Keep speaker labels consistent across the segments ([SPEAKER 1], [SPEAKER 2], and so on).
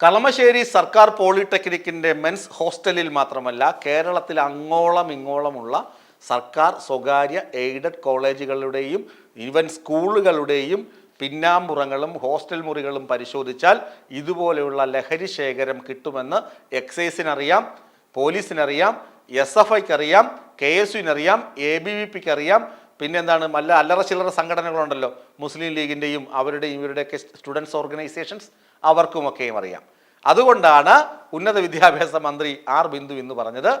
[SPEAKER 1] കളമശ്ശേരി സർക്കാർ പോളിടെക്നിക്കിന്റെ മെൻസ് ഹോസ്റ്റലിൽ മാത്രമല്ല കേരളത്തിൽ അങ്ങോളം ഇങ്ങോളമുള്ള സർക്കാർ സ്വകാര്യ എയ്ഡഡ് കോളേജുകളുടെയും ഈവൻ സ്കൂളുകളുടെയും പിന്നാമ്പുറങ്ങളും ഹോസ്റ്റൽ മുറികളും പരിശോധിച്ചാൽ ഇതുപോലെയുള്ള ലഹരി ശേഖരം കിട്ടുമെന്ന് എക്സൈസിനറിയാം പോലീസിനറിയാം എസ് എഫ് ഐക്ക് അറിയാം കെ എസ് യുവിനറിയാം എ ബി വി പിക്ക് അറിയാം പിന്നെന്താണ് നല്ല അല്ലറ ചില്ലറ സംഘടനകളുണ്ടല്ലോ മുസ്ലിം ലീഗിന്റെയും അവരുടെയും ഇവരുടെയൊക്കെ സ്റ്റുഡൻസ് ഓർഗനൈസേഷൻസ്. അവർക്കുമൊക്കെയും അറിയാം. അതുകൊണ്ടാണ് ഉന്നത വിദ്യാഭ്യാസ മന്ത്രി ആർ ബിന്ദു എന്ന് പറഞ്ഞത്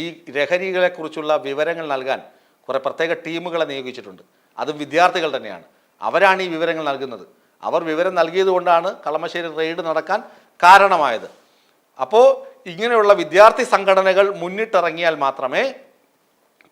[SPEAKER 1] ഈ ലഹരികളെക്കുറിച്ചുള്ള വിവരങ്ങൾ നൽകാൻ കുറേ പ്രത്യേക ടീമുകളെ നിയോഗിച്ചിട്ടുണ്ട്. അതും വിദ്യാർത്ഥികൾ തന്നെയാണ്. അവരാണ് ഈ വിവരങ്ങൾ നൽകുന്നത്. അവർ വിവരം നൽകിയതുകൊണ്ടാണ് കളമശ്ശേരി റെയ്ഡ് നടക്കാൻ കാരണമായത്. അപ്പോൾ ഇങ്ങനെയുള്ള വിദ്യാർത്ഥി സംഘടനകൾ മുന്നിട്ടിറങ്ങിയാൽ മാത്രമേ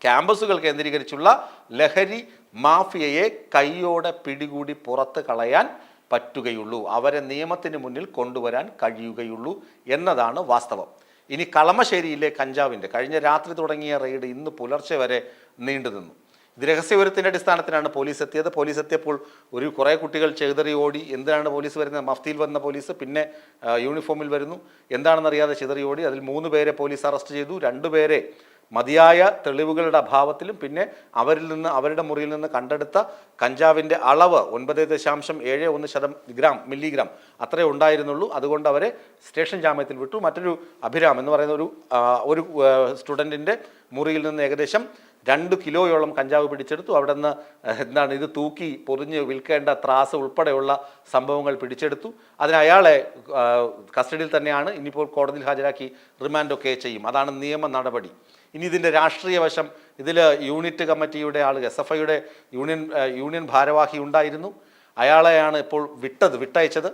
[SPEAKER 1] ക്യാമ്പസുകൾ കേന്ദ്രീകരിച്ചുള്ള ലഹരി മാഫിയയെ കൈയോടെ പിടികൂടി പുറത്ത് കളയാൻ പറ്റുകയുള്ളൂ. അവരെ നിയമത്തിന് മുന്നിൽ കൊണ്ടുവരാൻ കഴിയുകയുള്ളൂ എന്നതാണ് വാസ്തവം. ഇനി കളമശ്ശേരിയിലെ കഞ്ചാവിന്റെ കഴിഞ്ഞ രാത്രി തുടങ്ങിയ റെയ്ഡ് ഇന്ന് പുലർച്ചെ വരെ നീണ്ടു നിന്നു. ഇത് രഹസ്യവിവരത്തിന്റെ അടിസ്ഥാനത്തിലാണ് പോലീസ് എത്തിയത്. പോലീസ് എത്തിയപ്പോൾ ഒരു കുറേ കുട്ടികൾ ചെതറി ഓടി എന്തിനാണ് പോലീസ് വരുന്നത്? മഫ്തിയിൽ വന്ന പോലീസ് പിന്നെ യൂണിഫോമിൽ വരുന്നു. എന്താണെന്നറിയാതെ ചെതറി ഓടി. അതിൽ മൂന്ന് പേരെ പോലീസ് അറസ്റ്റ് ചെയ്തു. രണ്ടുപേരെ മതിയായ തെളിവുകളുടെ അഭാവത്തിലും പിന്നെ അവരിൽ നിന്ന് അവരുടെ മുറിയിൽ നിന്ന് കണ്ടെടുത്ത കഞ്ചാവിന്റെ അളവ് ഒൻപത് ദശാംശം ഏഴ് ഒന്ന് ശതം ഗ്രാം മില്ലിഗ്രാം അത്രേ ഉണ്ടായിരുന്നുള്ളൂ. അതുകൊണ്ട് അവരെ സ്റ്റേഷൻ ജാമ്യത്തിൽ വിട്ടു. മറ്റൊരു അഭിരാം എന്ന് പറയുന്ന ഒരു ഒരു സ്റ്റുഡന്റിന്റെ മുറിയിൽ നിന്ന് ഏകദേശം രണ്ട് കിലോയോളം കഞ്ചാവ് പിടിച്ചെടുത്തു. അവിടെ നിന്ന് എന്താണ് ഇത് തൂക്കി പൊറിഞ്ഞ് വിൽക്കേണ്ട ത്രാസ് ഉൾപ്പെടെയുള്ള സംഭവങ്ങൾ പിടിച്ചെടുത്തു. അതിന് അയാളെ കസ്റ്റഡിയിൽ തന്നെയാണ് ഇനിയിപ്പോൾ കോടതിയിൽ ഹാജരാക്കി റിമാൻഡൊക്കെ ചെയ്യും. അതാണ് നിയമ നടപടി. ഇനി ഇതിന്റെ രാഷ്ട്രീയ വശം ഇതിൽ യൂണിറ്റ് കമ്മിറ്റിയുടെ ആൾ എസ് എഫ് ഐയുടെ യൂണിയൻ യൂണിയൻ ഭാരവാഹി ഉണ്ടായിരുന്നു. അയാളെയാണ് ഇപ്പോൾ വിട്ടത് വിട്ടയച്ചത്.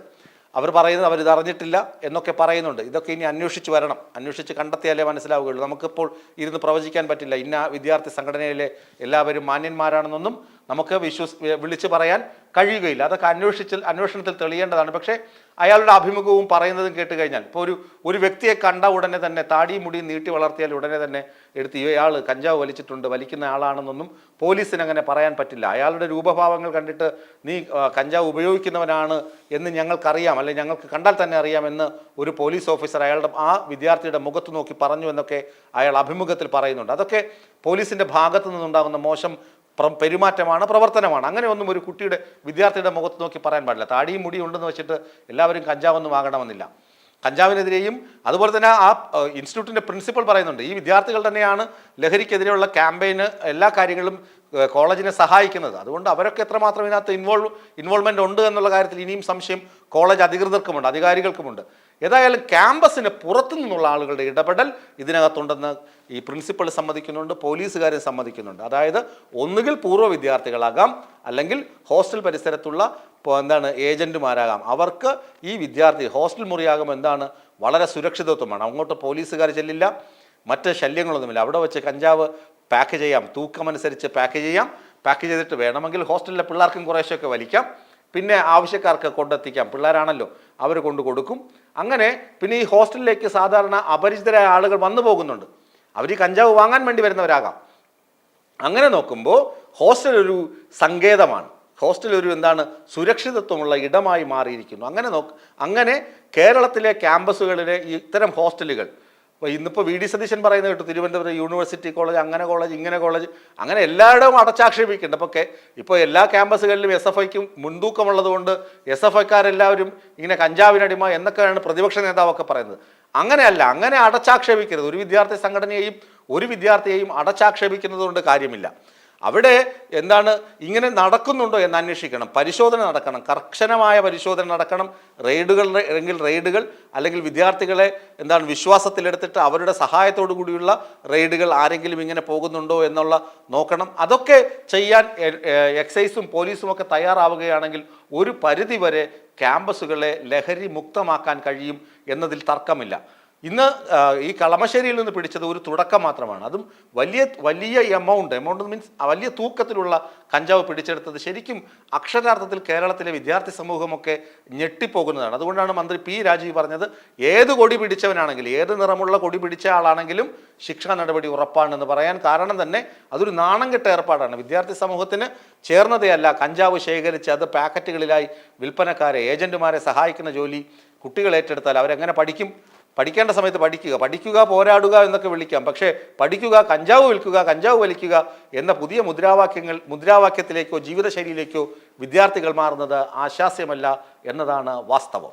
[SPEAKER 1] അവർ പറയുന്നത് അവർ ഇതറിഞ്ഞിട്ടില്ല എന്നൊക്കെ പറയുന്നുണ്ട്. ഇതൊക്കെ ഇനി അന്വേഷിച്ച് വരണം. അന്വേഷിച്ച് കണ്ടെത്തിയാലേ മനസ്സിലാവുകയുള്ളൂ. നമുക്കിപ്പോൾ ഇരുന്ന് പ്രവചിക്കാൻ പറ്റില്ല. ഇന്ന വിദ്യാർത്ഥി സംഘടനയിലെ എല്ലാവരും മാന്യന്മാരാണെന്നൊന്നും നമുക്ക് വിശ്വസ് വിളിച്ച് പറയാൻ കഴിയുകയില്ല. അതൊക്കെ അന്വേഷിച്ച് അന്വേഷണത്തിൽ തെളിയേണ്ടതാണ്. പക്ഷേ അയാളുടെ അഭിമുഖവും പറയുന്നതും കേട്ട് കഴിഞ്ഞാൽ ഇപ്പോൾ ഒരു ഒരു വ്യക്തിയെ കണ്ട ഉടനെ തന്നെ താടി മുടി നീട്ടി വളർത്തിയാൽ ഉടനെ തന്നെ എടുത്ത് ഇയാൾ കഞ്ചാവ് വലിച്ചിട്ടുണ്ട് വലിക്കുന്ന ആളാണെന്നൊന്നും പോലീസിന് അങ്ങനെ പറയാൻ പറ്റില്ല. അയാളുടെ രൂപഭാവങ്ങൾ കണ്ടിട്ട് നീ കഞ്ചാവ് ഉപയോഗിക്കുന്നവനാണ് എന്ന് ഞങ്ങൾക്കറിയാം അല്ലെങ്കിൽ ഞങ്ങൾക്ക് കണ്ടാൽ തന്നെ അറിയാമെന്ന് ഒരു പോലീസ് ഓഫീസർ അയാളുടെ ആ വിദ്യാർത്ഥിയുടെ മുഖത്ത് നോക്കി പറഞ്ഞു എന്നൊക്കെ അയാൾ അഭിമുഖത്തിൽ പറയുന്നുണ്ട്. അതൊക്കെ പോലീസിന്റെ ഭാഗത്തു നിന്നുണ്ടാകുന്ന മോശം പെരുമാറ്റമാണ് പ്രവർത്തനമാണ്. അങ്ങനെ ഒന്നും ഒരു കുട്ടിയുടെ വിദ്യാർത്ഥിയുടെ മുഖത്ത് നോക്കി പറയാൻ പാടില്ല. താടിയും മുടിയും ഉണ്ടെന്ന് വെച്ചിട്ട് എല്ലാവരും കഞ്ചാവൊന്നും വാങ്ങണമെന്നില്ല കഞ്ചാവിനെതിരെയും അതുപോലെ തന്നെ ആ ഇൻസ്റ്റിറ്റ്യൂട്ടിന്റെ പ്രിൻസിപ്പൽ പറയുന്നുണ്ട് ഈ വിദ്യാർത്ഥികൾ തന്നെയാണ് ലഹരിക്കെതിരെയുള്ള ക്യാമ്പയിന് എല്ലാ കാര്യങ്ങളിലും ഏഹ്, കോളേജിനെ സഹായിക്കുന്നത്. അതുകൊണ്ട് അവരൊക്കെ എത്രമാത്രം ഇതിനകത്ത് ഇൻവോൾവ് ഇൻവോൾവ്മെന്റ് ഉണ്ട് എന്നുള്ള കാര്യത്തിൽ ഇനിയും സംശയം കോളേജ് അധികൃതർക്കുമുണ്ട് അധികാരികൾക്കുമുണ്ട്. ഏതായാലും ക്യാമ്പസിന് പുറത്തു നിന്നുള്ള ആളുകളുടെ ഇടപെടൽ ഇതിനകത്തുണ്ടെന്ന് ഈ പ്രിൻസിപ്പൾ സമ്മതിക്കുന്നുണ്ട് പോലീസുകാരും സമ്മതിക്കുന്നുണ്ട്. അതായത് ഒന്നുകിൽ പൂർവ വിദ്യാർത്ഥികളാകാം അല്ലെങ്കിൽ ഹോസ്റ്റൽ പരിസരത്തുള്ള എന്താണ് ഏജന്റുമാരാകാം അവർക്ക് ഈ വിദ്യാർത്ഥി ഹോസ്റ്റൽ മുറിയാകും എന്താണ്? വളരെ സുരക്ഷിതത്വമാണ്. അങ്ങോട്ട് പോലീസുകാർ ചെല്ലില്ല. മറ്റ് ശല്യങ്ങളൊന്നുമില്ല. അവിടെ വെച്ച് കഞ്ചാവ് പാക്ക് ചെയ്യാം. തൂക്കമനുസരിച്ച് പാക്ക് ചെയ്യാം. പാക്ക് ചെയ്തിട്ട് വേണമെങ്കിൽ ഹോസ്റ്റലിലെ പിള്ളേർക്കും കുറേശ്ശൊക്കെ വലിക്കാം. പിന്നെ ആവശ്യക്കാർക്ക് കൊണ്ടെത്തിക്കാം. പിള്ളേരാണല്ലോ അവർ കൊണ്ട് കൊടുക്കും. അങ്ങനെ പിന്നെ ഈ ഹോസ്റ്റലിലേക്ക് സാധാരണ അപരിചിതരായ ആളുകൾ വന്നു പോകുന്നുണ്ട്. അവർ ഈ കഞ്ചാവ് വാങ്ങാൻ വേണ്ടി വരുന്നവരാകാം. അങ്ങനെ നോക്കുമ്പോൾ ഹോസ്റ്റൽ ഒരു സങ്കേതമാണ്. ഹോസ്റ്റൽ ഒരു എന്താണ് സുരക്ഷിതത്വമുള്ള ഇടമായി മാറിയിരിക്കുന്നു. അങ്ങനെ നോക്ക് അങ്ങനെ കേരളത്തിലെ ക്യാമ്പസുകളിലെ ഇത്തരം ഹോസ്റ്റലുകൾ ഇന്നിപ്പോൾ വി ഡി സതീശൻ പറയുന്നത് കേട്ടു തിരുവനന്തപുരം യൂണിവേഴ്സിറ്റി കോളേജ് അങ്ങനെ കോളേജ് ഇങ്ങനെ കോളേജ് അങ്ങനെ എല്ലായിടവും അടച്ചാക്ഷേപിക്കുന്നുണ്ട്. അപ്പോൾ ഇപ്പോൾ എല്ലാ ക്യാമ്പസുകളിലും എസ് എഫ് ഐക്കും മുൻതൂക്കമുള്ളത് കൊണ്ട് എസ് എഫ് ഐക്കാരെല്ലാവരും ഇങ്ങനെ കഞ്ചാവിനടിമ എന്നൊക്കെയാണ് പ്രതിപക്ഷ നേതാവൊക്കെ പറയുന്നത്. അങ്ങനെയല്ല അങ്ങനെ അടച്ചാക്ഷേപിക്കരുത്. ഒരു വിദ്യാർത്ഥി സംഘടനയെയും ഒരു വിദ്യാർത്ഥിയെയും അടച്ചാക്ഷേപിക്കുന്നത് കൊണ്ട് കാര്യമില്ല. അവിടെ എന്താണ് ഇങ്ങനെ നടക്കുന്നുണ്ടോ എന്ന് അന്വേഷിക്കണം. പരിശോധന നടക്കണം. കർശനമായ പരിശോധന നടക്കണം. റെയ്ഡുകൾ അല്ലെങ്കിൽ റെയ്ഡുകൾ അല്ലെങ്കിൽ വിദ്യാർത്ഥികളെ എന്താണ് വിശ്വാസത്തിലെടുത്തിട്ട് അവരുടെ സഹായത്തോടു കൂടിയുള്ള റെയ്ഡുകൾ ആരെങ്കിലും ഇങ്ങനെ പോകുന്നുണ്ടോ എന്നുള്ള നോക്കണം. അതൊക്കെ ചെയ്യാൻ എക്സൈസും പോലീസും ഒക്കെ തയ്യാറാവുകയാണെങ്കിൽ ഒരു പരിധിവരെ ക്യാമ്പസുകളെ ലഹരി മുക്തമാക്കാൻ കഴിയും എന്നതിൽ തർക്കമില്ല. ഇന്ന് ഈ കളമശ്ശേരിയിൽ നിന്ന് പിടിച്ചത് ഒരു തുടക്കം മാത്രമാണ്. അതും വലിയ വലിയ എമൗണ്ട് എമൗണ്ട് മീൻസ് വലിയ തൂക്കത്തിലുള്ള കഞ്ചാവ് പിടിച്ചെടുത്തത് ശരിക്കും അക്ഷരാർത്ഥത്തിൽ കേരളത്തിലെ വിദ്യാർത്ഥി സമൂഹമൊക്കെ ഞെട്ടിപ്പോകുന്നതാണ്. അതുകൊണ്ടാണ് മന്ത്രി പി രാജീവ് പറഞ്ഞത് ഏത് കൊടി പിടിച്ചവനാണെങ്കിലും ഏത് നിറമുള്ള കൊടി പിടിച്ച ആളാണെങ്കിലും ശിക്ഷാ നടപടി ഉറപ്പാണെന്ന് പറയാൻ കാരണം തന്നെ അതൊരു നാണം കെട്ട ഏർപ്പാടാണ്. വിദ്യാർത്ഥി സമൂഹത്തിന് ചേർന്നതേയല്ല കഞ്ചാവ് ശേഖരിച്ച് അത് പാക്കറ്റുകളിലായി വിൽപ്പനക്കാരെ ഏജന്റുമാരെ സഹായിക്കുന്ന ജോലി കുട്ടികൾ ഏറ്റെടുത്താൽ അവരെങ്ങനെ പഠിക്കും? പഠിക്കേണ്ട സമയത്ത് പഠിക്കുക. പഠിക്കുക പോരാടുക എന്നൊക്കെ വിളിക്കാം. പക്ഷേ പഠിക്കുക കഞ്ചാവ് വിൽക്കുക കഞ്ചാവ് വലിക്കുക എന്ന പുതിയ മുദ്രാവാക്യങ്ങൾ മുദ്രാവാക്യത്തിലേക്കോ ജീവിതശൈലിയിലേക്കോ വിദ്യാർത്ഥികൾ മാറുന്നത് ആശാസ്യമല്ല എന്നതാണ് വാസ്തവം.